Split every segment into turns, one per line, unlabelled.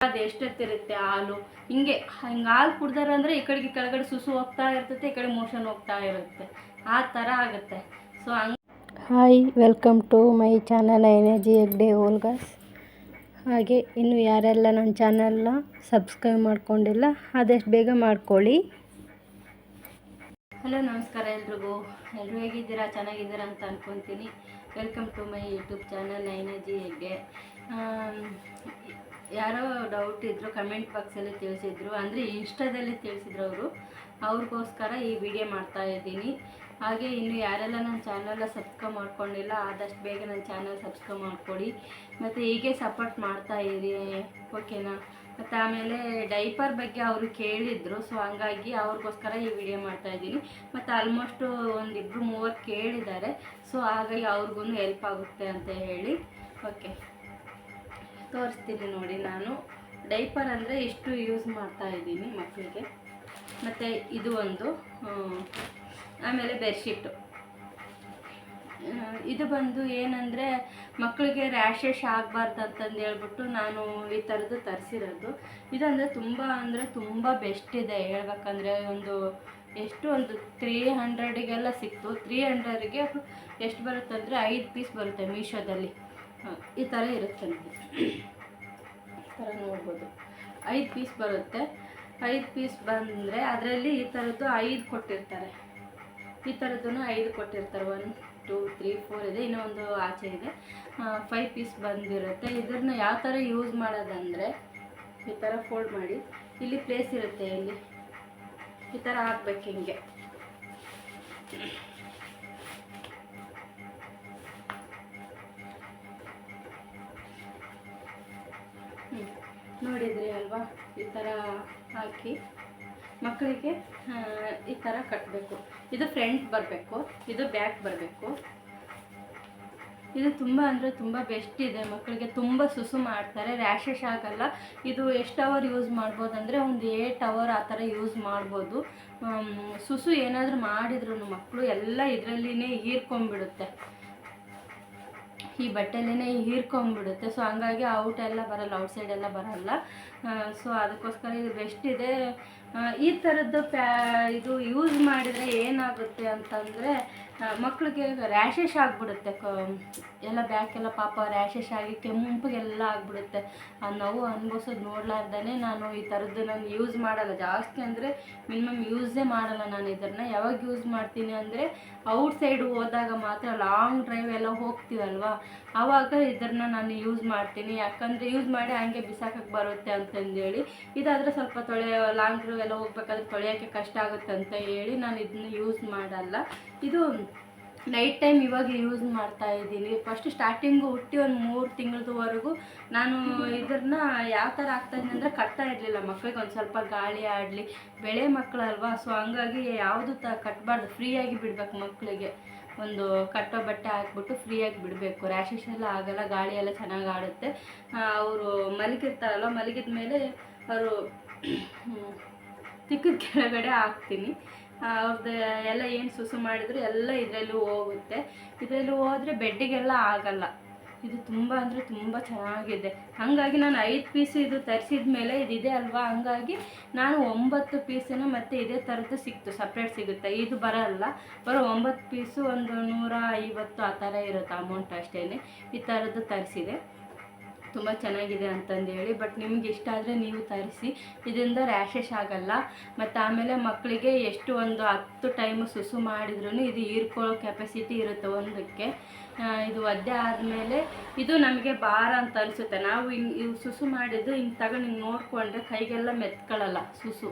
ಅದು ಎಷ್ಟೊತ್ತಿರುತ್ತೆ ಹಾಲು? ಹಿಂಗೆ ಹಿಂಗೆ ಹಾಲು ಕುಡ್ದಾರ ಅಂದರೆ ಈ ಕಡೆಗೆ ಕೆಳಗಡೆ ಸುಸು ಹೋಗ್ತಾ ಇರ್ತೈತೆ ಈ ಕಡೆ ಮೋಷನ್ ಹೋಗ್ತಾ ಇರುತ್ತೆ. ಆ ಥರ ಆಗುತ್ತೆ. ಸೊ ಹಂಗೆ
hi welcome to my channel energy egg day ಓಲ್ಗಾಸ್ ಹಾಗೆ ಇನ್ನು ಯಾರೆಲ್ಲ ನನ್ನ ಚಾನಲ್ನ ಸಬ್ಸ್ಕ್ರೈಬ್ ಮಾಡ್ಕೊಂಡಿಲ್ಲ ಆದಷ್ಟು ಬೇಗ ಮಾಡ್ಕೊಳ್ಳಿ.
ಹಲೋ ನಮಸ್ಕಾರ ಎಲ್ರಿಗೂ. ಎಲ್ಲರೂ ಹೇಗಿದ್ದೀರಾ? ಚೆನ್ನಾಗಿದ್ದೀರಾ ಅಂತ ಅನ್ಕೊತೀನಿ. Welcome to my YouTube channel energy egg um, ಯಾರೋ ಡೌಟ್ ಇದ್ದರು ಕಮೆಂಟ್ ಬಾಕ್ಸಲ್ಲಿ ತಿಳಿಸಿದ್ರು. ಅಂದರೆ ಇನ್ಸ್ಟಾದಲ್ಲಿ ತಿಳಿಸಿದ್ರು ಅವರು. ಅವ್ರಿಗೋಸ್ಕರ ಈ ವಿಡಿಯೋ ಮಾಡ್ತಾ ಇದ್ದೀನಿ. ಹಾಗೆ ಇನ್ನು ಯಾರೆಲ್ಲ ನನ್ನ ಚಾನಲ್ನ ಸಬ್ಸ್ಕ್ರೈಬ್ ಮಾಡ್ಕೊಂಡಿಲ್ಲ, ಆದಷ್ಟು ಬೇಗ ನನ್ನ ಚಾನಲ್ ಸಬ್ಸ್ಕ್ರೈಬ್ ಮಾಡ್ಕೊಡಿ. ಮತ್ತು ಹೀಗೆ ಸಪೋರ್ಟ್ ಮಾಡ್ತಾ ಇರಿ ಓಕೆನಾ ಮತ್ತು ಆಮೇಲೆ ಡೈಪರ್ ಬಗ್ಗೆ ಅವರು ಕೇಳಿದ್ರು ಸೊ ಹಂಗಾಗಿ ಅವ್ರಿಗೋಸ್ಕರ ಈ ವಿಡಿಯೋ ಮಾಡ್ತಾ ಇದ್ದೀನಿ. ಮತ್ತು ಆಲ್ಮೋಸ್ಟು ಒಂದಿಬ್ಬರು ಮೂವರು ಕೇಳಿದ್ದಾರೆ ಸೊ ಹಾಗಾಗಿ ಅವ್ರಿಗೂ ಹೆಲ್ಪ್ ಆಗುತ್ತೆ ಅಂತ ಹೇಳಿ ಓಕೆ ತೋರಿಸ್ತೀನಿ ನೋಡಿ ನಾನು. ಡೈಪರ್ ಅಂದರೆ ಇಷ್ಟು ಯೂಸ್ ಮಾಡ್ತಾ ಇದ್ದೀನಿ ಮಕ್ಕಳಿಗೆ ಮತ್ತು ಇದು ಒಂದು ಆಮೇಲೆ ಬೆಡ್ಶೀಟು ಇದು ಬಂದು ಏನಂದರೆ ಮಕ್ಕಳಿಗೆ ರ್ಯಾಷಸ್ ಆಗಬಾರ್ದು ಅಂತಂದು ಹೇಳ್ಬಿಟ್ಟು ನಾನು ಈ ಥರದ್ದು ತರಿಸಿರೋದು. ಇದಂದರೆ ತುಂಬ ಅಂದರೆ ತುಂಬ ಬೆಸ್ಟ್ ಇದೆ ಹೇಳ್ಬೇಕಂದ್ರೆ ಒಂದು ಎಷ್ಟು ಒಂದು ತ್ರೀ ಹಂಡ್ರೆಡಿಗೆಲ್ಲ ಸಿಕ್ತು. ತ್ರೀ ಹಂಡ್ರೆಡ್ಗೆ ಎಷ್ಟು ಬರುತ್ತೆ ಅಂದರೆ ಐದು ಪೀಸ್ ಬರುತ್ತೆ ಮೀಶೋದಲ್ಲಿ. ಈ ಥರ ಇರುತ್ತೆ ನೋಡಿ. ಈ ಥರ ನೋಡ್ಬೋದು. ಐದು ಪೀಸ್ ಬರುತ್ತೆ. ಐದು ಪೀಸ್ ಬಂದರೆ ಅದರಲ್ಲಿ ಈ ಥರದ್ದು ಐದು ಕೊಟ್ಟಿರ್ತಾರೆ. ಈ ಥರದ್ದು ಐದು ಕೊಟ್ಟಿರ್ತಾರೆ. ಒನ್ ಟೂ ತ್ರೀ ಫೋರ್ ಇದೆ. ಇನ್ನೂ ಒಂದು ಆಚೆ ಇದೆ. ಫೈವ್ ಪೀಸ್ ಬಂದಿರುತ್ತೆ. ಇದನ್ನು ಯಾವ ಥರ ಯೂಸ್ ಮಾಡೋದಂದರೆ ಈ ಥರ ಫೋಲ್ಡ್ ಮಾಡಿ. ಇಲ್ಲಿ ಪ್ಲೇಸ್ ಇರುತ್ತೆ ಇಲ್ಲಿ. ಈ ಥರ ಹಾಕ್ಬೇಕು ಹಿಂಗೆ. ನೋಡಿದ್ರಿ ಅಲ್ವಾ? ಈ ಥರ ಹಾಕಿ ಮಕ್ಕಳಿಗೆ ಈ ಥರ ಕಟ್ಟಬೇಕು ಇದು ಫ್ರಂಟ್ ಬರಬೇಕು, ಇದು ಬ್ಯಾಕ್ ಬರಬೇಕು. ಇದು ತುಂಬ ಅಂದರೆ ತುಂಬ ಬೆಸ್ಟ್ ಇದೆ. ಮಕ್ಕಳಿಗೆ ತುಂಬ ಸುಸು ಮಾಡ್ತಾರೆ. ರ್ಯಾಷಸ್ ಆಗಲ್ಲ. ಇದು ಎಷ್ಟು ಅವರ್ ಯೂಸ್ ಮಾಡ್ಬೋದು ಅಂದರೆ ಒಂದು ಏಟ್ ಅವರ್ ಆ ಥರ ಯೂಸ್ ಮಾಡ್ಬೋದು. ಸುಸು ಏನಾದರೂ ಮಾಡಿದ್ರು ಮಕ್ಕಳು ಎಲ್ಲ ಇದರಲ್ಲಿನೇ ಹೀರ್ಕೊಂಡ್ಬಿಡುತ್ತೆ. ಈ ಬಟ್ಟೆಲೇ ಹೀರ್ಕೊಂಡ್ಬಿಡುತ್ತೆ. ಸೊ ಹಂಗಾಗಿ ಔಟ್ ಎಲ್ಲ ಬರಲ್ಲ ಔಟ್ ಸೈಡ್ ಎಲ್ಲ ಬರಲ್ಲ. ಸೊ ಅದಕ್ಕೋಸ್ಕರ ಇದು ಬೆಸ್ಟ್ ಇದೆ. ಈ ಥರದ್ದು ಪ್ಯಾ, ಇದು ಯೂಸ್ ಮಾಡಿದರೆ ಏನಾಗುತ್ತೆ ಅಂತಂದರೆ ಮಕ್ಕಳಿಗೆ ರ್ಯಾಷಸ್ ಆಗಿಬಿಡುತ್ತೆ. ಕ, ಎಲ್ಲ ಬ್ಯಾಕೆಲ್ಲ ಪಾಪ ರ್ಯಾಷಸ್ ಆಗಿ ಕೆಂಪಗೆಲ್ಲ ಆಗಿಬಿಡುತ್ತೆ. ಆ, ನೋವು ಅನ್ಭವಿಸೋದು ನೋಡ್ಲಾರ್ದೇ ನಾನು ಈ ಥರದ್ದು ನಾನು ಯೂಸ್ ಮಾಡಲ್ಲ. ಜಾಸ್ತಿ ಅಂದರೆ ಮಿನಿಮಮ್ ಯೂಸೇ ಮಾಡಲ್ಲ ನಾನು ಇದನ್ನು. ಯಾವಾಗ ಯೂಸ್ ಮಾಡ್ತೀನಿ ಅಂದರೆ ಔಟ್ ಸೈಡ್ ಹೋದಾಗ ಮಾತ್ರ ಲಾಂಗ್ ಡ್ರೈವ್ ಎಲ್ಲ ಹೋಗ್ತೀವಲ್ವಾ ಆವಾಗ ಇದನ್ನು ನಾನು ಯೂಸ್ ಮಾಡ್ತೀನಿ. ಯಾಕಂದರೆ ಯೂಸ್ ಮಾಡಿ ಹಂಗೆ ಬಿಸಾಕಕ್ಕೆ ಬರುತ್ತೆ ಅಂತಂದೇಳಿ. ಇದಾದರೆ ಸ್ವಲ್ಪ ತೊಳೆ ಲಾಂಗ್ ಡ್ರೈವ್ ಎಲ್ಲ ಹೋಗ್ಬೇಕಾದ್ರೆ ತೊಳೆಯೋಕ್ಕೆ ಕಷ್ಟ ಆಗುತ್ತೆ ಅಂತ ಹೇಳಿ ನಾನು ಇದನ್ನು ಯೂಸ್ ಮಾಡಲ್ಲ. ಇದು ನೈಟ್ ಟೈಮ್ ಇವಾಗ ಯೂಸ್ ಮಾಡ್ತಾ ಇದ್ದೀನಿ. ಫಸ್ಟ್ ಸ್ಟಾರ್ಟಿಂಗು ಹುಟ್ಟಿ ಒಂದು ಮೂರು ತಿಂಗಳದವರೆಗೂ ನಾನು ಇದನ್ನ ಯಾವ ಥರ ಆಗ್ತಾ ಇದ್ದೀನಿ ಅಂದರೆ ಕಟ್ತಾ ಇರಲಿಲ್ಲ. ಮಕ್ಕಳಿಗೆ ಒಂದು ಸ್ವಲ್ಪ ಗಾಳಿ ಆಡಲಿ. ಬೆಳೆ ಮಕ್ಕಳಲ್ವಾ ಸೊ ಹಂಗಾಗಿ ಯಾವುದು ತ ಕಟ್ಟಬಾರ್ದು ಫ್ರೀಯಾಗಿ ಬಿಡಬೇಕು ಮಕ್ಕಳಿಗೆ ಒಂದು ಕಟ್ಟೋ ಬಟ್ಟೆ ಹಾಕ್ಬಿಟ್ಟು ಫ್ರೀಯಾಗಿ ಬಿಡಬೇಕು. ರ್ಯಾಷಸ್ ಎಲ್ಲ ಆಗಲ್ಲ, ಗಾಳಿ ಎಲ್ಲ ಚೆನ್ನಾಗಿ ಆಡುತ್ತೆ. ಅವರು ಮಲಗಿರ್ತಾರಲ್ಲ ಮಲಗಿದ ಮೇಲೆ ಅವರು ತಿಕ್ಕದ ಕೆಳಗಡೆ ಹಾಕ್ತೀನಿ. ಅವ್ರದ್ದು ಎಲ್ಲ ಏನು ಸುಸು ಮಾಡಿದ್ರು ಎಲ್ಲ ಇದರಲ್ಲಿ ಹೋಗುತ್ತೆ. ಇದರಲ್ಲಿ ಹೋದರೆ ಬೆಡ್ಡಿಗೆಲ್ಲ ಆಗಲ್ಲ. ಇದು ತುಂಬ ಅಂದರೆ ತುಂಬ ಚೆನ್ನಾಗಿದೆ. ಹಾಗಾಗಿ ನಾನು ಐದು ಪೀಸ್ ಇದು ತರಿಸಿದ ಮೇಲೆ ಇದಿದೆ ಅಲ್ವಾ? ಹಂಗಾಗಿ ನಾನು ಒಂಬತ್ತು ಪೀಸನ್ನು ಮತ್ತು ಇದೇ ಥರದ್ದು ಸಿಕ್ತು. ಸಪ್ರೇಟ್ ಸಿಗುತ್ತೆ. ಇದು ಬರಲ್ಲ. ಬರೋ ಒಂಬತ್ತು ಪೀಸು ಒಂದು ನೂರ ಐವತ್ತು ಆ ಥರ ಇರುತ್ತೆ ಅಮೌಂಟ್ ಅಷ್ಟೇ ಈ ಥರದ್ದು ತರಿಸಿದೆ. ತುಂಬ ಚೆನ್ನಾಗಿದೆ ಅಂತಂದೇಳಿ ಬಟ್ ನಿಮ್ಗೆ ಇಷ್ಟ ಆದರೆ ನೀವು ತರಿಸಿ. ಇದರಿಂದ ರ್ಯಾಷಸ್ ಆಗಲ್ಲ. ಮತ್ತು ಆಮೇಲೆ ಮಕ್ಕಳಿಗೆ ಎಷ್ಟು ಒಂದು ಹತ್ತು ಟೈಮು ಸುಸು ಮಾಡಿದ್ರೂ ಇದು ಹೀರ್ಕೊಳ್ಳೋ ಕೆಪಾಸಿಟಿ ಇರುತ್ತೆ ಒಂದಕ್ಕೆ. ಇದು ಒದ್ದೆ ಆದಮೇಲೆ ಇದು ನಮಗೆ ಭಾರ ಅಂತ ಅನಿಸುತ್ತೆ. ನಾವು ಹಿಂಗೆ ಇವು ಸುಸು ಮಾಡಿದ್ದು ಹಿಂಗೆ ತಗೊಂಡು ಹಿಂಗೆ ನೋಡಿಕೊಂಡ್ರೆ ಕೈಗೆಲ್ಲ ಮೆತ್ಕೊಳ್ಳಲ್ಲ ಸುಸು.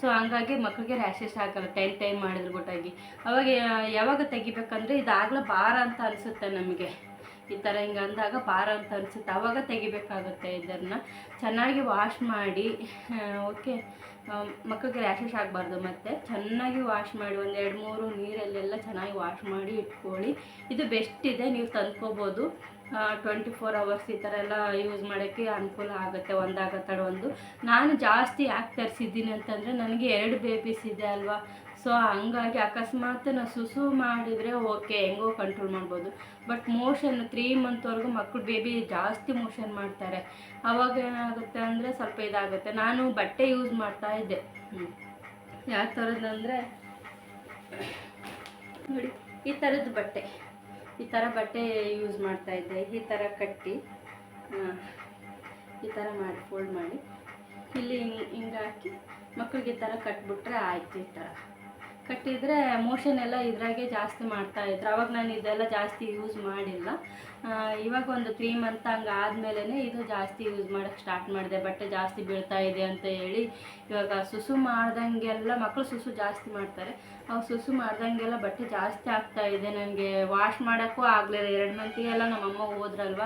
ಸೊ ಹಂಗಾಗಿ ಮಕ್ಕಳಿಗೆ ರ್ಯಾಷಸ್ ಆಗಲ್ಲ ಟೈಮ್ ಟೈಮ್ ಮಾಡಿದ್ರು ಗೊತ್ತಾಗಿ. ಅವಾಗ, ಯಾವಾಗ ತೆಗಿಬೇಕಂದ್ರೆ ಇದಾಗಲೇ ಭಾರ ಅಂತ ಅನಿಸುತ್ತೆ ನಮಗೆ. ಈ ಥರ ಹಿಂಗೆ ಅಂದಾಗ ಭಾರ ಅಂತ ಅನಿಸುತ್ತೆ. ಆವಾಗ ತೆಗಿಬೇಕಾಗುತ್ತೆ ಇದನ್ನು. ಚೆನ್ನಾಗಿ ವಾಶ್ ಮಾಡಿ ಓಕೆ ಮಕ್ಕಳಿಗೆ ರ್ಯಾಶಸ್ ಆಗಬಾರ್ದು ಮತ್ತು. ಚೆನ್ನಾಗಿ ವಾಶ್ ಮಾಡಿ, ಒಂದು ಎರಡು ಮೂರು ನೀರಲ್ಲೆಲ್ಲ ಚೆನ್ನಾಗಿ ವಾಶ್ ಮಾಡಿ ಇಟ್ಕೊಳ್ಳಿ. ಇದು ಬೆಸ್ಟ್ ಇದೆ. ನೀವು ತಂದ್ಕೋಬೋದು. ಟ್ವೆಂಟಿ ಫೋರ್ ಅವರ್ಸ್ ಈ ಥರ ಎಲ್ಲ ಯೂಸ್ ಮಾಡೋಕ್ಕೆ ಅನುಕೂಲ ಆಗುತ್ತೆ. ಒಂದಾಗತ್ತಡ ಒಂದು. ನಾನು ಜಾಸ್ತಿ ಯಾಕೆ ತರಿಸಿದ್ದೀನಿ ಅಂತಂದರೆ, ನನಗೆ ಎರಡು ಬೇಬೀಸ್ ಇದೆ ಅಲ್ವಾ? ಸೊ ಹಂಗಾಗಿ ಅಕಸ್ಮಾತ್ ನಾವು ಸುಸು ಮಾಡಿದರೆ ಓಕೆ ಹೆಂಗೋ ಕಂಟ್ರೋಲ್ ಮಾಡ್ಬೋದು. ಬಟ್ ಮೋಷನ್ ತ್ರೀ ಮಂತ್ವರೆಗೂ ಮಕ್ಕಳು ಬೇಬಿ ಜಾಸ್ತಿ ಮೋಷನ್ ಮಾಡ್ತಾರೆ. ಅವಾಗ ಏನಾಗುತ್ತೆ ಅಂದರೆ ಸ್ವಲ್ಪ ಇದಾಗುತ್ತೆ. ನಾನು ಬಟ್ಟೆ ಯೂಸ್ ಮಾಡ್ತಾ ಇದ್ದೆ. ಯಾವ ಥರದ್ದಂದರೆ ನೋಡಿ, ಈ ಥರದ್ದು ಬಟ್ಟೆ. ಈ ಥರ ಬಟ್ಟೆ ಯೂಸ್ ಮಾಡ್ತಾ ಇದ್ದೆ. ಈ ಥರ ಕಟ್ಟಿ ಈ ಥರ ಮಾಡಿ ಫೋಲ್ಡ್ ಮಾಡಿ. ಇಲ್ಲಿ ಹಿಂಗೆ ಹಾಕಿ ಮಕ್ಕಳಿಗೆ ಈ ಥರ ಕಟ್ಬಿಟ್ರೆ ಆಯ್ತು ಈ ಥರ ಕಟ್ಟಿದರೆ ಮೋಷನ್ ಎಲ್ಲ ಇದ್ರಾಗೆ ಜಾಸ್ತಿ ಮಾಡ್ತಾ ಇದ್ರು. ಅವಾಗ ನಾನು ಇದೆಲ್ಲ ಜಾಸ್ತಿ ಯೂಸ್ ಮಾಡಿಲ್ಲ. ಇವಾಗ ಒಂದು ತ್ರೀ ಮಂತ್ ಹಂಗೆ ಆದಮೇಲೆ ಇದು ಜಾಸ್ತಿ ಯೂಸ್ ಮಾಡೋಕ್ಕೆ ಸ್ಟಾರ್ಟ್ ಮಾಡಿದೆ. ಬಟ್ಟೆ ಜಾಸ್ತಿ ಬೀಳ್ತಾ ಇದೆ ಅಂತ ಹೇಳಿ ಇವಾಗ ಸುಸು ಮಾಡ್ದಂಗೆಲ್ಲ ಮಕ್ಕಳು ಸುಸು ಜಾಸ್ತಿ ಮಾಡ್ತಾರೆ. ಅವಾಗ ಸುಸು ಮಾಡ್ದಂಗೆಲ್ಲ ಬಟ್ಟೆ ಜಾಸ್ತಿ ಆಗ್ತಾ ಇದೆ. ನನಗೆ ವಾಶ್ ಮಾಡೋಕ್ಕೂ ಆಗಲಿಲ್ಲ. ಎರಡು ಮಂತಿಗೆಲ್ಲ ನಮ್ಮಮ್ಮ ಹೋದ್ರಲ್ವ?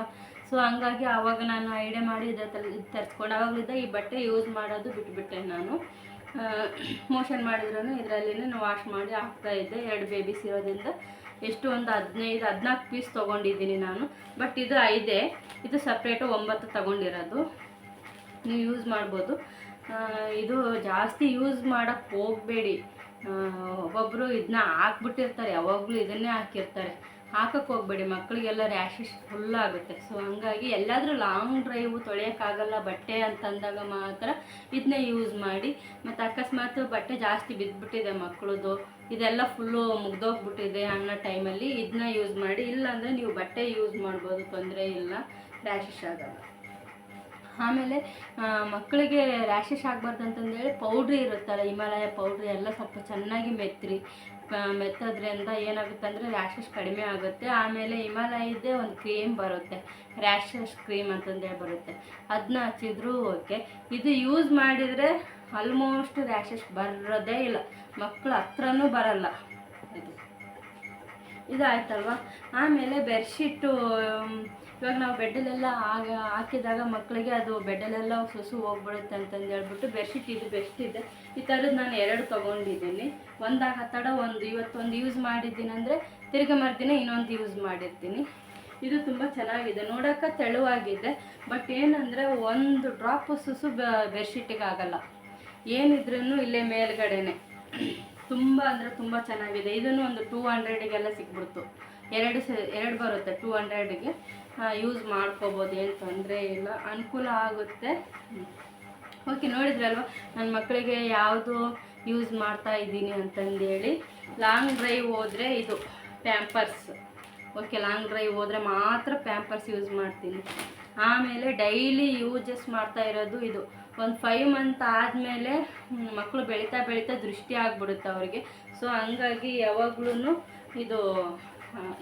ಸೊ ಹಂಗಾಗಿ ಆವಾಗ ನಾನು ಐಡಿಯಾ ಮಾಡಿ ಇದೇ ಇದು ತರಿಸ್ಕೊಂಡು. ಆವಾಗಲಿದ್ದ ಈ ಬಟ್ಟೆ ಯೂಸ್ ಮಾಡೋದು ಬಿಟ್ಬಿಟ್ಟೆ ನಾನು. ಮೋಷನ್ ಮಾಡಿದ್ರೂ ನಾನು ವಾಶ್ ಮಾಡಿ ಹಾಕ್ತಾ ಇದ್ದೆ, ಎರಡು ಬೇಬೀಸ್ ಇರೋದ್ರಿಂದ. ಎಷ್ಟು ಒಂದು ಹದಿನೈದು, ಹದಿನಾಲ್ಕು ಪೀಸ್ ತೊಗೊಂಡಿದ್ದೀನಿ ನಾನು. ಬಟ್ ಇದು ಐದೇ, ಇದು ಸಪ್ರೇಟು ಒಂಬತ್ತು ತೊಗೊಂಡಿರೋದು. ನೀವು ಯೂಸ್ ಮಾಡ್ಬೋದು. ಇದು ಜಾಸ್ತಿ ಯೂಸ್ ಮಾಡೋಕ್ಕೆ ಹೋಗಬೇಡಿ. ಒಬ್ಬೊಬ್ಬರು ಇದನ್ನ ಹಾಕ್ಬಿಟ್ಟಿರ್ತಾರೆ, ಯಾವಾಗಲೂ ಇದನ್ನೇ ಹಾಕಿರ್ತಾರೆ. ಹಾಕಕ್ಕೆ ಹೋಗ್ಬೇಡಿ ಮಕ್ಕಳಿಗೆಲ್ಲ ರ್ಯಾಷಸ್ ಫುಲ್ ಆಗುತ್ತೆ. ಸೊ ಹಂಗಾಗಿ ಎಲ್ಲಾದರೂ ಲಾಂಗ್ ಡ್ರೈವು ತೊಳೆಯೋಕ್ಕಾಗಲ್ಲ ಬಟ್ಟೆ ಅಂತಂದಾಗ ಮಾತ್ರ ಇದನ್ನೇ ಯೂಸ್ ಮಾಡಿ. ಮತ್ತು ಅಕಸ್ಮಾತ್ ಬಟ್ಟೆ ಜಾಸ್ತಿ ಬಿದ್ದುಬಿಟ್ಟಿದೆ ಮಕ್ಕಳದು ಇದೆಲ್ಲ ಫುಲ್ಲು ಮುಗ್ದೋಗ್ಬಿಟ್ಟಿದೆ ಅನ್ನೋ ಟೈಮಲ್ಲಿ ಇದನ್ನ ಯೂಸ್ ಮಾಡಿ. ಇಲ್ಲಾಂದರೆ ನೀವು ಬಟ್ಟೆ ಯೂಸ್ ಮಾಡ್ಬೋದು, ತೊಂದರೆ ಇಲ್ಲ, ರ್ಯಾಷಸ್ ಆಗಲ್ಲ. ಆಮೇಲೆ ಮಕ್ಕಳಿಗೆ ರ್ಯಾಷಸ್ ಆಗಬಾರ್ದು ಅಂತಂದೇಳಿ ಪೌಡ್ರಿ ಇರುತ್ತಲ್ಲ, ಹಿಮಾಲಯ ಪೌಡ್ರಿ ಎಲ್ಲ ಸ್ವಲ್ಪ ಚೆನ್ನಾಗಿ ಮೆತ್ತಿರಿ ಮೆತ್ತೋದ್ರಿಂದ ಏನಾಗುತ್ತೆ ಅಂದರೆ ರ್ಯಾಷಸ್ ಕಡಿಮೆ ಆಗುತ್ತೆ. ಆಮೇಲೆ ಹಿಮಾಲಯದ್ದೇ ಒಂದು ಕ್ರೀಮ್ ಬರುತ್ತೆ. ರ್ಯಾಷಸ್ ಕ್ರೀಮ್ ಅಂತಂದೇಳಿ ಬರುತ್ತೆ. ಅದನ್ನ ಹಚ್ಚಿದ್ರು ಓಕೆ. ಇದು ಯೂಸ್ ಮಾಡಿದರೆ ಆಲ್ಮೋಸ್ಟ್ ರ್ಯಾಷಸ್ ಬರೋದೇ ಇಲ್ಲ. ಮಕ್ಕಳ ಹತ್ರನೂ ಬರಲ್ಲ ಇದು. ಇದಾಯ್ತಲ್ವಾ? ಆಮೇಲೆ ಬೆಡ್ಶೀಟು ಇವಾಗ ನಾವು ಬೆಡ್ಡಲ್ಲೆಲ್ಲ ಆಗ, ಹಾಕಿದಾಗ ಮಕ್ಕಳಿಗೆ ಅದು ಬೆಡ್ಡಲ್ಲೆಲ್ಲ ಸುಸು ಹೋಗ್ಬಿಡುತ್ತೆ ಅಂತಂದು ಹೇಳ್ಬಿಟ್ಟು ಬೆಡ್ಶೀಟ್ ಇದು ಬೆಸ್ಟ್ ಇದೆ. ಈ ಥರದ್ದು ನಾನು ಎರಡು ತೊಗೊಂಡಿದ್ದೀನಿ. ಒಂದು ಹತ್ತಡ ಒಂದು ಇವತ್ತೊಂದು ಯೂಸ್ ಮಾಡಿದ್ದೀನಿ ಅಂದರೆ ತಿರ್ಗಿ ಮರ್ದಿನ ಇನ್ನೊಂದು ಯೂಸ್ ಮಾಡಿರ್ತೀನಿ. ಇದು ತುಂಬ ಚೆನ್ನಾಗಿದೆ. ನೋಡೋಕೆ ತೆಳುವಾಗಿದೆ. ಬಟ್ ಏನಂದರೆ ಒಂದು ಡ್ರಾಪ್ ಸುಸು ಬೆಡ್ಶೀಟಿಗೆ ಆಗಲ್ಲ ಏನಿದ್ರೂ ಇಲ್ಲೇ ಮೇಲ್ಗಡೆನೆ. ತುಂಬ ಅಂದರೆ ತುಂಬ ಚೆನ್ನಾಗಿದೆ. ಇದನ್ನು ಒಂದು ಟೂ ಹಂಡ್ರೆಡಿಗೆಲ್ಲ ಸಿಕ್ಬಿಡ್ತು ಎರಡು ಸ, ಎರಡು ಬರುತ್ತೆ ಟೂ ಹಂಡ್ರೆಡಿಗೆ ಯೂಸ್ ಮಾಡ್ಕೋಬೋದು, ಏನು ತೊಂದರೆ ಇಲ್ಲ. ಅನುಕೂಲ ಆಗುತ್ತೆ. ಓಕೆ ನೋಡಿದ್ರಲ್ವ? ನನ್ನ ಮಕ್ಕಳಿಗೆ ಯಾವುದು ಯೂಸ್ ಮಾಡ್ತಾ ಇದ್ದೀನಿ ಅಂತಂದೇಳಿ. ಲಾಂಗ್ ಡ್ರೈವ್ ಹೋದರೆ ಇದು ಪ್ಯಾಂಪರ್ಸ್ ಓಕೆ ಲಾಂಗ್ ಡ್ರೈವ್ ಹೋದರೆ ಮಾತ್ರ ಪ್ಯಾಂಪರ್ಸ್ ಯೂಸ್ ಮಾಡ್ತೀನಿ. ಆಮೇಲೆ ಡೈಲಿ ಯೂಜಸ್ ಮಾಡ್ತಾ ಇರೋದು ಇದು. ಒಂದು ಫೈವ್ ಮಂತ್ ಆದಮೇಲೆ ಮಕ್ಕಳು ಬೆಳೀತಾ ಬೆಳೀತಾ ದೃಷ್ಟಿ ಆಗಿಬಿಡುತ್ತೆ ಅವರಿಗೆ. ಸೊ ಹಂಗಾಗಿ ಯಾವಾಗ್ಲೂ ಇದು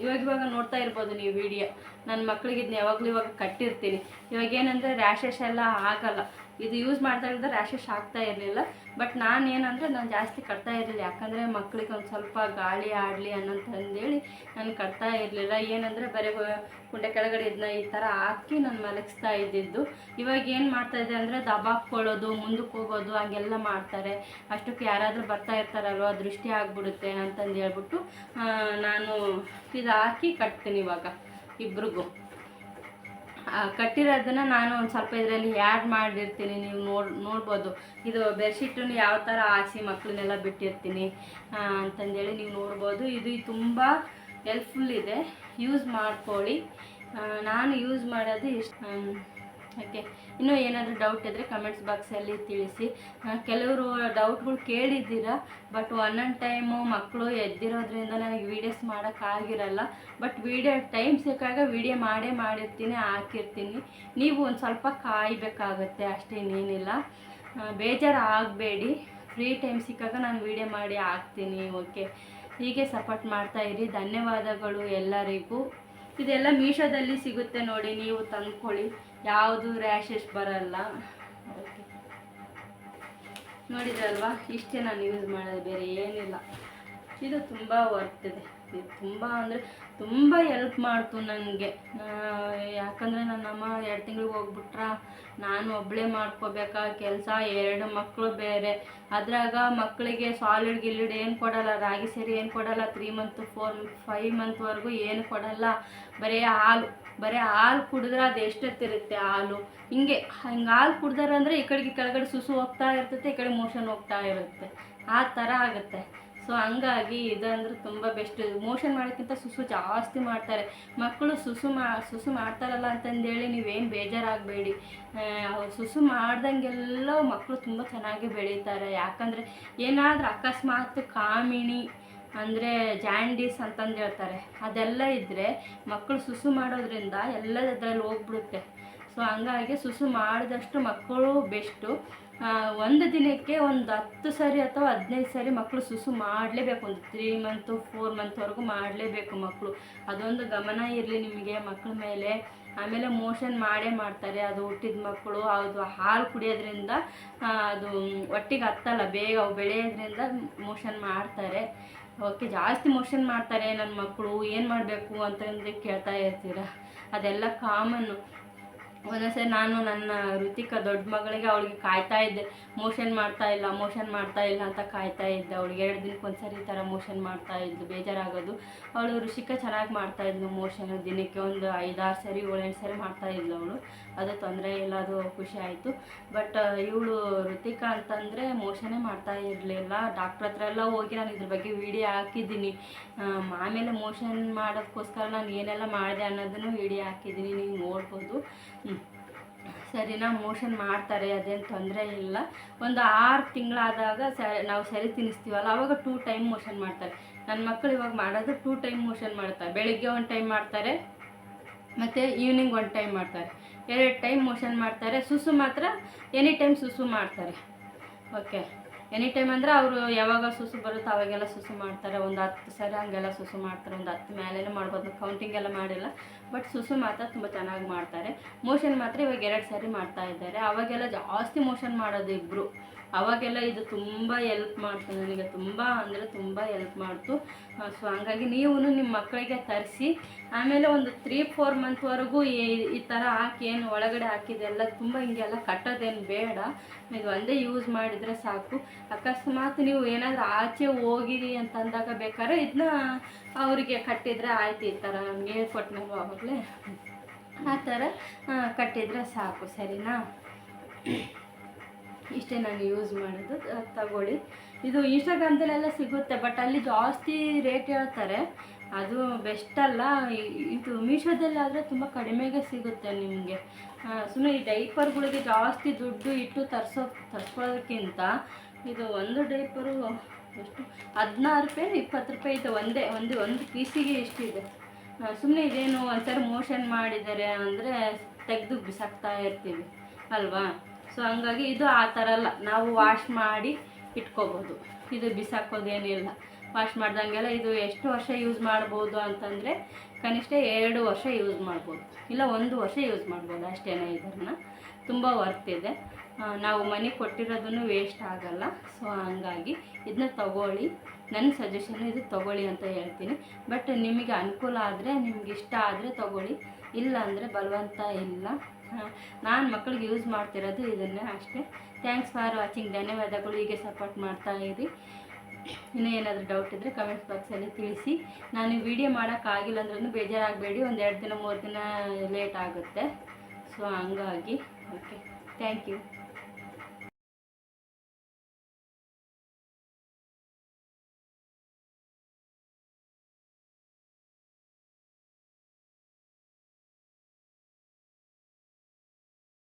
ಇವಾಗ ಇವಾಗ ನೋಡ್ತಾ ಇರ್ಬೋದು ನೀವು ವಿಡಿಯೋ ನನ್ನ ಮಕ್ಕಳಿಗೆ ಇದನ್ನ ಯಾವಾಗಲೂ ಇವಾಗ ಕಟ್ಟಿರ್ತೀನಿ. ಇವಾಗ ಏನಂದರೆ ರ್ಯಾಷಸ್ ಎಲ್ಲ ಆಗಲ್ಲ. ಇದು ಯೂಸ್ ಮಾಡ್ತಾ ಇರೋದು ರ್ಯಾಷಸ್ ಆಗ್ತಾ ಇರಲಿಲ್ಲ. ಬಟ್ ನಾನು ಏನಂದರೆ ನಾನು ಜಾಸ್ತಿ ಕಟ್ತಾ ಇರಲಿಲ್ಲ. ಯಾಕಂದರೆ ಮಕ್ಕಳಿಗೆ ಒಂದು ಸ್ವಲ್ಪ ಗಾಳಿ ಆಡಲಿ ಅನ್ನೋಂತಂದೇಳಿ ನಾನು ಕಟ್ತಾ ಇರಲಿಲ್ಲ. ಏನಂದರೆ ಬರೀ ಕುಂಡೆ ಕೆಳಗಡೆ ಇದನ್ನ ಈ ಥರ ಹಾಕಿ ನಾನು ಮಲಗಿಸ್ತಾ ಇದ್ದಿದ್ದು. ಇವಾಗ ಏನು ಮಾಡ್ತಾ ಇದೆ ಅಂದರೆ ದಬಾಕ್ಕೊಳ್ಳೋದು ಮುಂದಕ್ಕೆ ಹೋಗೋದು ಹಂಗೆಲ್ಲ ಮಾಡ್ತಾರೆ. ಅಷ್ಟಕ್ಕೆ ಯಾರಾದರೂ ಬರ್ತಾ ಇರ್ತಾರಲ್ವ, ದೃಷ್ಟಿ ಆಗಿಬಿಡುತ್ತೆ ಅಂತಂದು ಹೇಳ್ಬಿಟ್ಟು ನಾನು ಇದು ಹಾಕಿ ಕಟ್ತೀನಿ ಇವಾಗ ಇಬ್ರಿಗೂ. ಕಟ್ಟಿರೋದನ್ನ ನಾನು ಒಂದು ಸ್ವಲ್ಪ ಇದರಲ್ಲಿ ಆ್ಯಡ್ ಮಾಡಿರ್ತೀನಿ, ನೀವು ನೋಡಿ, ನೋಡ್ಬೋದು. ಇದು ಬೆಡ್ಶೀಟನ್ನು ಯಾವ ಥರ ಹಾಸಿ ಮಕ್ಕಳನ್ನೆಲ್ಲ ಬಿಟ್ಟಿರ್ತೀನಿ ಅಂತಂದೇಳಿ ನೀವು ನೋಡ್ಬೋದು. ಇದು ತುಂಬ ಹೆಲ್ಪ್ಫುಲ್ ಇದೆ. ಯೂಸ್ ಮಾಡ್ಕೊಳ್ಳಿ. ನಾನು ಯೂಸ್ ಮಾಡೋದು ಇಷ್ಟು ಓಕೆ. ಇನ್ನೂ ಏನಾದರೂ ಡೌಟ್ ಇದ್ದರೆ ಕಮೆಂಟ್ಸ್ ಬಾಕ್ಸಲ್ಲಿ ತಿಳಿಸಿ. ಕೆಲವರು ಡೌಟ್ಗಳು ಕೇಳಿದ್ದೀರಾ ಬಟ್ ಒಂದೊಂದು ಟೈಮು ಮಕ್ಕಳು ಎದ್ದಿರೋದ್ರಿಂದ ನನಗೆ ವೀಡಿಯೋಸ್ ಮಾಡೋಕ್ಕಾಗಿರಲ್ಲ ಬಟ್ ವೀಡಿಯೋ ಟೈಮ್ ಸಿಕ್ಕಾಗ ವೀಡಿಯೋ ಮಾಡೇ ಮಾಡಿರ್ತೀನಿ, ಹಾಕಿರ್ತೀನಿ. ನೀವು ಒಂದು ಸ್ವಲ್ಪ ಕಾಯಬೇಕಾಗತ್ತೆ, ಅಷ್ಟೇ ಇನ್ನೇನಿಲ್ಲ. ಬೇಜಾರು ಆಗಬೇಡಿ ಫ್ರೀ ಟೈಮ್ ಸಿಕ್ಕಾಗ ನಾನು ವೀಡಿಯೋ ಮಾಡಿ ಹಾಕ್ತೀನಿ, ಓಕೆ. ಹೀಗೆ ಸಪೋರ್ಟ್ ಮಾಡ್ತಾ ಇರಿ. ಧನ್ಯವಾದಗಳು ಎಲ್ಲರಿಗೂ. ಇದೆಲ್ಲ ಮೀಶೋದಲ್ಲಿ ಸಿಗುತ್ತೆ ನೋಡಿ, ನೀವು ತಂದ್ಕೊಳ್ಳಿ. ಯಾವುದು ರ್ಯಾಷಸ್ ಬರಲ್ಲ. ನೋಡಿದ್ರಲ್ವಾ? ಇಷ್ಟೇ ನಾನು ಯೂಸ್ ಮಾಡೋದು ಬೇರೆ ಏನಿಲ್ಲ. ಇದು ತುಂಬ ವರ್ತ್ ಇದೆ. ತುಂಬ ಅಂದರೆ ತುಂಬ ಹೆಲ್ಪ್ ಮಾಡ್ತು ನನಗೆ ಯಾಕಂದರೆ ನನ್ನ ಅಮ್ಮ ಎರಡು ತಿಂಗಳಿಗೆ ಹೋಗ್ಬಿಟ್ರ. ನಾನು ಒಬ್ಬಳೇ ಮಾಡ್ಕೋಬೇಕಾ? ಕೆಲಸ ಎರಡು ಮಕ್ಕಳು ಬೇರೆ. ಅದ್ರಾಗ ಮಕ್ಕಳಿಗೆ ಸಾಲಿಡ್ ಗಿಲಿಡ್ ಏನು ಕೊಡಲ್ಲ, ರಾಗಿ ಸೇರಿ ಏನು ಕೊಡಲ್ಲ ತ್ರೀ ಮಂತ್ ಫೋರ್ ಫೈವ್ ಮಂತ್ವರೆಗೂ ಏನು ಕೊಡಲ್ಲ. ಬರೀ ಹಾಲು. ಬರೀ ಹಾಲು ಕುಡಿದ್ರೆ ಅದು ಎಷ್ಟೊತ್ತಿರುತ್ತೆ ಹಾಲು? ಹಿಂಗೆ ಹಿಂಗೆ ಹಾಲು ಕುಡ್ದಾರೆ ಅಂದರೆ ಈ ಕಡೆಗೆ ಕೆಳಗಡೆ ಸುಸು ಹೋಗ್ತಾ ಇರ್ತೈತೆ, ಈ ಕಡೆ ಮೋಷನ್ ಹೋಗ್ತಾ ಇರುತ್ತೆ. ಆ ಥರ ಆಗುತ್ತೆ. ಸೊ ಹಂಗಾಗಿ ಇದಂದ್ರೆ ತುಂಬ ಬೆಸ್ಟ್ ಮೋಷನ್ ಮಾಡೋಕ್ಕಿಂತ ಸುಸು ಜಾಸ್ತಿ ಮಾಡ್ತಾರೆ. ಮಕ್ಕಳು ಸುಸು ಮಾ, ಸುಸು ಮಾಡ್ತಾರಲ್ಲ ಅಂತಂದೇಳಿ ನೀವೇನು ಬೇಜಾರಾಗಬೇಡಿ. ಸುಸು ಮಾಡ್ದಂಗೆಲ್ಲ ಮಕ್ಕಳು ತುಂಬ ಚೆನ್ನಾಗಿ ಬೆಳೀತಾರೆ. ಯಾಕಂದರೆ ಏನಾದರೂ ಅಕಸ್ಮಾತ್ ಕಾಮಿಣಿ ಅಂದರೆ ಜಾಂಡೀಸ್ ಅಂತಂದು ಹೇಳ್ತಾರೆ. ಅದೆಲ್ಲ ಇದ್ದರೆ ಮಕ್ಕಳು ಸುಸು ಮಾಡೋದ್ರಿಂದ ಎಲ್ಲ ಅದರಲ್ಲಿ ಹೋಗ್ಬಿಡುತ್ತೆ. ಸೊ ಹಂಗಾಗಿ ಸುಸು ಮಾಡಿದಷ್ಟು ಮಕ್ಕಳು ಬೆಸ್ಟು. ಒಂದು ದಿನಕ್ಕೆ ಒಂದು ಹತ್ತು ಸರಿ ಅಥವಾ ಹದಿನೈದು ಸರಿ ಮಕ್ಕಳು ಸುಸು ಮಾಡಲೇಬೇಕು. ಒಂದು ತ್ರೀ ಮಂತು ಫೋರ್ ಮಂತ್ವರೆಗೂ ಮಾಡಲೇಬೇಕು ಮಕ್ಕಳು ಅದೊಂದು ಗಮನ ಇರಲಿ ನಿಮಗೆ ಮಕ್ಕಳ ಮೇಲೆ. ಆಮೇಲೆ ಮೋಷನ್ ಮಾಡೇ ಮಾಡ್ತಾರೆ. ಅದು ಹುಟ್ಟಿದ ಮಕ್ಕಳು ಅದು ಹಾಲು ಕುಡಿಯೋದ್ರಿಂದ ಅದು ಒಟ್ಟಿಗೆ ಹತ್ತಲ್ಲ, ಬೇಗ ಬೆಳೆಯೋದ್ರಿಂದ ಮೋಷನ್ ಮಾಡ್ತಾರೆ. ಓಕೆ, ಜಾಸ್ತಿ ಮೋಷನ್ ಮಾಡ್ತಾರೆ ನನ್ನ ಮಕ್ಕಳು ಏನು ಮಾಡಬೇಕು ಅಂತಂದು ಕೇಳ್ತಾ ಇರ್ತೀರ? ಅದೆಲ್ಲ ಕಾಮನ್ನು ಒಂದೊಂದ್ಸರಿ ನಾನು ನನ್ನ ಋತಿಕ ದೊಡ್ಡ ಮಗಳಿಗೆ ಅವಳಿಗೆ ಕಾಯ್ತಾ ಇದ್ದೆ. ಮೋಷನ್ ಮಾಡ್ತಾ ಇಲ್ಲ ಮೋಷನ್ ಮಾಡ್ತಾ ಇಲ್ಲ ಅಂತ ಕಾಯ್ತಾ ಇದ್ದೆ. ಅವಳಿಗೆ ಎರಡು ದಿನಕ್ಕೆ ಒಂದ್ಸರಿ ಈ ಥರ ಮೋಷನ್ ಮಾಡ್ತಾ ಇದ್ದು ಬೇಜಾರಾಗೋದು. ಅವಳು ಋಷಿಕ ಚೆನ್ನಾಗಿ ಮಾಡ್ತಾ ಇದ್ಲು ಮೋಷನ್ ದಿನಕ್ಕೆ ಒಂದು ಐದಾರು ಸರಿ, ಏಳೆಂಟು ಸರಿ ಮಾಡ್ತಾ ಇದ್ಲು ಅವಳು. ಅದು ತೊಂದರೆ ಇಲ್ಲ ಅದು ಖುಷಿ ಆಯಿತು. ಬಟ್ ಇವಳು ಋತಿಕಾ ಅಂತಂದರೆ ಮೋಷನೇ ಮಾಡ್ತಾ ಇರಲಿಲ್ಲ. ಡಾಕ್ಟ್ರ್ ಹತ್ರ ಎಲ್ಲ ಹೋಗಿ ನಾನು ಇದ್ರ ಬಗ್ಗೆ ವಿಡಿಯೋ ಹಾಕಿದ್ದೀನಿ. ಆಮೇಲೆ ಮೋಷನ್ ಮಾಡೋದಕ್ಕೋಸ್ಕರ ನಾನು ಏನೆಲ್ಲ ಮಾಡಿದೆ ಅನ್ನೋದನ್ನು ವಿಡಿಯೋ ಹಾಕಿದ್ದೀನಿ. ನೀವು ನೋಡ್ಬೋದು. ಸರಿನಾ ಮೋಷನ್ ಮಾಡ್ತಾರೆ, ಅದೇನು ತೊಂದರೆ ಇಲ್ಲ. ಒಂದು ಆರು ತಿಂಗಳಾದಾಗ ಸ, ನಾವು ಸರಿ ತಿನ್ನಿಸ್ತೀವಲ್ಲ, ಅವಾಗ ಟೂ ಟೈಮ್ ಮೋಷನ್ ಮಾಡ್ತಾರೆ. ನನ್ನ ಮಕ್ಕಳು ಇವಾಗ ಮಾಡೋದು ಟೂ ಟೈಮ್ ಮೋಷನ್ ಮಾಡ್ತಾರೆ. ಬೆಳಿಗ್ಗೆ ಒಂದು ಟೈಮ್ ಮಾಡ್ತಾರೆ, ಮತ್ತು ಈವ್ನಿಂಗ್ ಒಂದು ಟೈಮ್ ಮಾಡ್ತಾರೆ. ಎರಡು ಟೈಮ್ ಮೋಷನ್ ಮಾಡ್ತಾರೆ. ಸುಸು ಮಾತ್ರ ಎನಿ ಟೈಮ್ ಸುಸು ಮಾಡ್ತಾರೆ. ಓಕೆ ಎನಿ ಟೈಮ್ ಅಂದರೆ ಅವರು ಯಾವಾಗ ಸುಸು ಬರುತ್ತೋ ಅವಾಗೆಲ್ಲ ಸುಸು ಮಾಡ್ತಾರೆ. ಒಂದು ಹತ್ತು ಸರಿ ಹಂಗೆಲ್ಲ ಸುಸು ಮಾಡ್ತಾರೆ. ಒಂದು ಹತ್ತು ಮೇಲೇ ಮಾಡ್ಬೋದು. ಕೌಂಟಿಂಗ್ ಎಲ್ಲ ಮಾಡಿಲ್ಲ. ಬಟ್ ಸುಸು ಮಾತ್ರ ತುಂಬ ಚೆನ್ನಾಗಿ ಮಾಡ್ತಾರೆ. ಮೋಷನ್ ಮಾತ್ರ ಇವಾಗ ಎರಡು ಸಾರಿ ಮಾಡ್ತಾ ಇದ್ದಾರೆ. ಅವಾಗೆಲ್ಲ ಜಾಸ್ತಿ ಮೋಷನ್ ಮಾಡೋದು ಇಬ್ಬರು ಅವಾಗೆಲ್ಲ ಇದು ತುಂಬ ಎಲ್ಪ್ ಮಾಡ್ತು ನನಗೆ, ತುಂಬ ಅಂದರೆ ತುಂಬ ಎಲ್ಪ್ ಮಾಡ್ತು. ಸೊ ಹಂಗಾಗಿ ನೀವು ನಿಮ್ಮ ಮಕ್ಕಳಿಗೆ ತರಿಸಿ, ಆಮೇಲೆ ಒಂದು ತ್ರೀ ಫೋರ್ ಮಂತ್ವರೆಗೂ ಈ ಥರ ಹಾಕಿ, ಏನು ಒಳಗಡೆ ಹಾಕಿದೆಲ್ಲ ತುಂಬ ಹಿಂಗೆಲ್ಲ ಕಟ್ಟೋದೇನು ಬೇಡ. ಇದು ಒಂದೇ ಯೂಸ್ ಮಾಡಿದರೆ ಸಾಕು. ಅಕಸ್ಮಾತ್ ನೀವು ಏನಾದರೂ ಆಚೆ ಹೋಗಿರಿ ಅಂತ ಅಂದಾಗ ಬೇಕಾದ್ರೆ ಇದನ್ನ ಅವರಿಗೆ ಕಟ್ಟಿದರೆ ಆಯ್ತು, ಈ ಥರ ನಮ್ಗೆ ನಾವು ಆವಾಗಲೇ ಆ ಥರ ಕಟ್ಟಿದರೆ ಸಾಕು, ಸರಿನಾ? ಇಷ್ಟೇ ನಾನು ಯೂಸ್ ಮಾಡೋದು ತಗೊಳ್ಳಿ. ಇದು ಇನ್ಸ್ಟಾಗ್ರಾಮ್ದಲ್ಲೆಲ್ಲ ಸಿಗುತ್ತೆ ಬಟ್ ಅಲ್ಲಿ ಜಾಸ್ತಿ ರೇಟ್ ಹೇಳ್ತಾರೆ. ಅದು ಬೆಸ್ಟ್ ಅಲ್ಲ. ಇದು ಮೀಶೋದಲ್ಲಿ ಆದರೆ ತುಂಬ ಕಡಿಮೆಗೆ ಸಿಗುತ್ತೆ ನಿಮಗೆ. ಸುಮ್ಮನೆ ಈ ಡೈಪರ್ಗಳಿಗೆ ಜಾಸ್ತಿ ದುಡ್ಡು ಇಟ್ಟು ತರಿಸೋ, ತರಿಸ್ಕೊಳ್ಳೋದಕ್ಕಿಂತ ಇದು ಒಂದು ಡೈಪರು ಎಷ್ಟು? ಹದಿನಾರು ರೂಪಾಯಿ ಇಪ್ಪತ್ತು ರೂಪಾಯಿ ಇದು ಒಂದೇ, ಒಂದು ಒಂದು ಪೀಸಿಗೆ ಎಷ್ಟಿದೆ? ಸುಮ್ಮನೆ ಇದೇನು ಒಂಥರ ಮೋಷನ್ ಮಾಡಿದ್ದಾರೆ ಅಂದರೆ ತೆಗೆದು ಬಿಸಾಕ್ತಾ ಇರ್ತೀವಿ, ಅಲ್ವಾ? ಸೊ ಹಂಗಾಗಿ ಇದು ಆ ಥರ ಅಲ್ಲ. ನಾವು ವಾಶ್ ಮಾಡಿ ಇಟ್ಕೋಬೋದು. ಇದು ಬಿಸಾಕೋದೇನಿಲ್ಲ ವಾಶ್ ಮಾಡ್ದಂಗೆಲ್ಲ ಇದು ಎಷ್ಟು ವರ್ಷ ಯೂಸ್ ಮಾಡ್ಬೋದು ಅಂತಂದರೆ ಕನಿಷ್ಠ ಎರಡು ವರ್ಷ ಯೂಸ್ ಮಾಡ್ಬೋದು. ಇಲ್ಲ, ಒಂದು ವರ್ಷ ಯೂಸ್ ಮಾಡ್ಬೋದು ಅಷ್ಟೇ ಇದನ್ನು. ತುಂಬ ವರ್ತ್ ಇದೆ. ನಾವು ಮನೆ ಕೊಟ್ಟಿರೋದನ್ನು ವೇಸ್ಟ್ ಆಗಲ್ಲ. ಸೊ ಹಂಗಾಗಿ ಇದನ್ನ ತಗೊಳ್ಳಿ. ನನ್ನ ಸಜೆಷನ್ ಇದು ತಗೊಳ್ಳಿ ಅಂತ ಹೇಳ್ತೀನಿ. ಬಟ್ ನಿಮಗೆ ಅನುಕೂಲ ಆದರೆ, ನಿಮ್ಗೆ ಇಷ್ಟ ಆದರೆ ತೊಗೊಳ್ಳಿ. ಇಲ್ಲ ಅಂದರೆ ಬಲವಂತ ಇಲ್ಲ. ನಾನು ಮಕ್ಕಳಿಗೆ ಯೂಸ್ ಮಾಡ್ತಿರೋದು ಇದನ್ನು ಅಷ್ಟೇ. ಥ್ಯಾಂಕ್ಸ್ ಫಾರ್ ವಾಚಿಂಗ್ ಧನ್ಯವಾದಗಳು. ಹೀಗೆ ಸಪೋರ್ಟ್ ಮಾಡ್ತಾ ಇರಿ. ಇನ್ನೂ ಏನಾದರೂ ಡೌಟ್ ಇದ್ದರೆ ಕಮೆಂಟ್ ಬಾಕ್ಸಲ್ಲಿ ತಿಳಿಸಿ. ನಾನು ವಿಡಿಯೋ ಮಾಡೋಕ್ಕಾಗಿಲ್ಲ ಅಂದ್ರೂ ಬೇಜಾರಾಗಬೇಡಿ. ಒಂದು ಎರಡು ದಿನ, ಮೂರು ದಿನ ಲೇಟ್ ಆಗುತ್ತೆ. ಸೊ ಹಂಗಾಗಿ ಓಕೆ ಥ್ಯಾಂಕ್ ಯು